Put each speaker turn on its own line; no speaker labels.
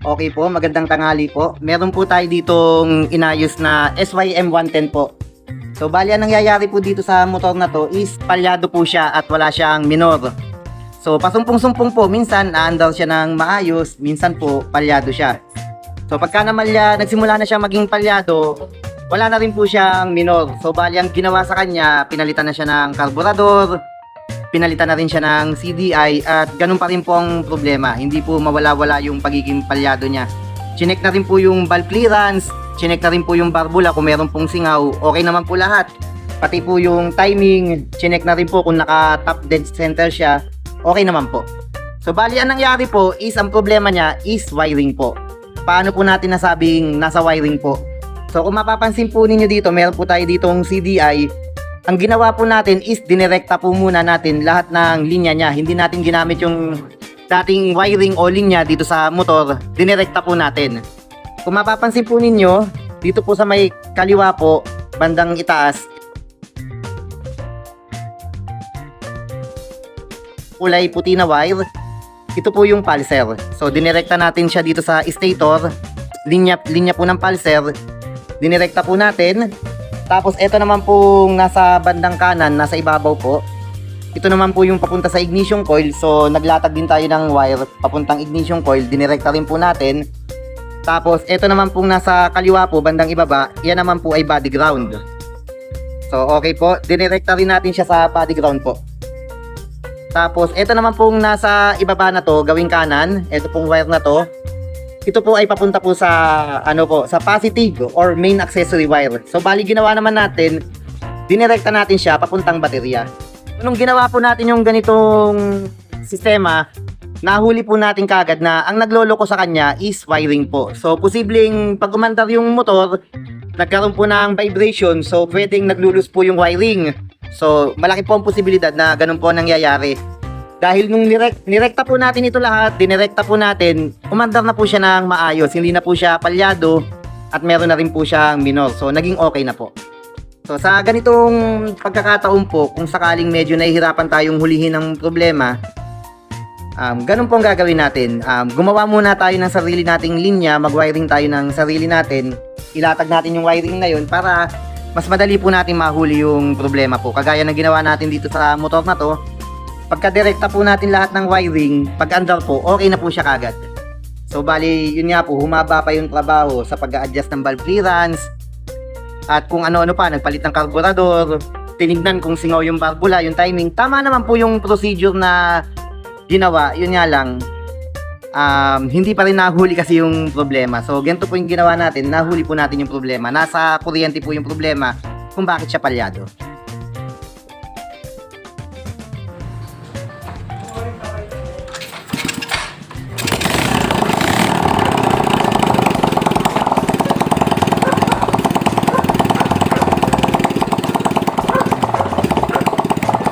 Okay po, magandang tanghali po. Meron po tayo ditong inayos na SYM 110 po. So bali ang nangyayari po dito sa motor na to is palyado po siya at wala siyang minor. So pasumpong-sumpong po, minsan naandar siya ng maayos, minsan po palyado siya. So pagka naman ya, nagsimula na siya maging palyado, wala na rin po siyang minor. So bali ang ginawa sa kanya, pinalitan na siya ng karburador, pinalitan na rin siya ng CDI at ganun pa rin po ang problema. Hindi po mawala-wala yung pagiging palyado niya. Chinek na rin po yung valve clearance, chinek na rin po yung barbula kung meron pong singaw. Okay naman po lahat. Pati po yung timing, chinek na rin po kung naka top dead center siya. Okay naman po. So bali ang nangyari po is ang problema niya is wiring po. Paano po natin nasabing nasa wiring po? So kung mapapansin po ninyo dito, meron po tayo ditong CDI ang ginawa po natin is dinirekta po muna natin lahat ng linya niya. Hindi natin ginamit yung dating wiring o linya dito sa motor. Dinirekta po natin. Kung mapapansin po ninyo, dito po sa may kaliwa po, bandang itaas, kulay puti na wire, ito po yung pulser. So, dinirekta natin siya dito sa stator, linya, linya po ng pulser, dinirekta po natin, tapos ito naman pong nasa bandang kanan, nasa ibabaw po. Ito naman po yung papunta sa ignition coil. So naglatag din tayo ng wire papuntang ignition coil. Dinirekta rin po natin. Tapos ito naman pong nasa kaliwa po, bandang ibaba, yan naman po ay body ground. So okay po, dinirekta rin natin siya sa body ground po. Tapos ito naman pong nasa ibaba na to, gawing kanan. Ito pong wire na to, ito po ay papunta po sa ano po, sa positive or main accessory wire. So bali ginawa naman natin, dinirekta natin siya papuntang baterya. Nung ginawa po natin yung ganitong sistema, nahuli po natin kagad na ang nagloloko sa kanya is wiring po. So posibleng pag umandar yung motor, nagkaroon po ng vibration, so pwedeng naglulus po yung wiring. So malaki po ang posibilidad na ganun po ang nangyayari. Dahil nung nirek, nirekta po natin ito lahat, dinirekta po natin, umandar na po siya ng maayos. Hindi na po siya palyado at meron na rin po siyang minor. So, naging okay na po. So, sa ganitong pagkakataon po, kung sakaling medyo nahihirapan tayong hulihin ng problema, um, ganun po ang gagawin natin. Um, gumawa muna tayo ng sarili nating linya, mag-wiring tayo ng sarili natin, ilatag natin yung wiring na yun para mas madali po natin mahuli yung problema po. Kagaya ng ginawa natin dito sa motor na to, pagka direkta po natin lahat ng wiring, pag andar po, okay na po siya kagad. So bali, yun nga po, humaba pa yung trabaho sa pag-a-adjust ng valve clearance at kung ano-ano pa, nagpalit ng karburador, tinignan kung singaw yung barbula, yung timing. Tama naman po yung procedure na ginawa, yun nga lang, um, hindi pa rin nahuli kasi yung problema. So, ganito po yung ginawa natin, nahuli po natin yung problema. Nasa kuryente po yung problema kung bakit siya palyado.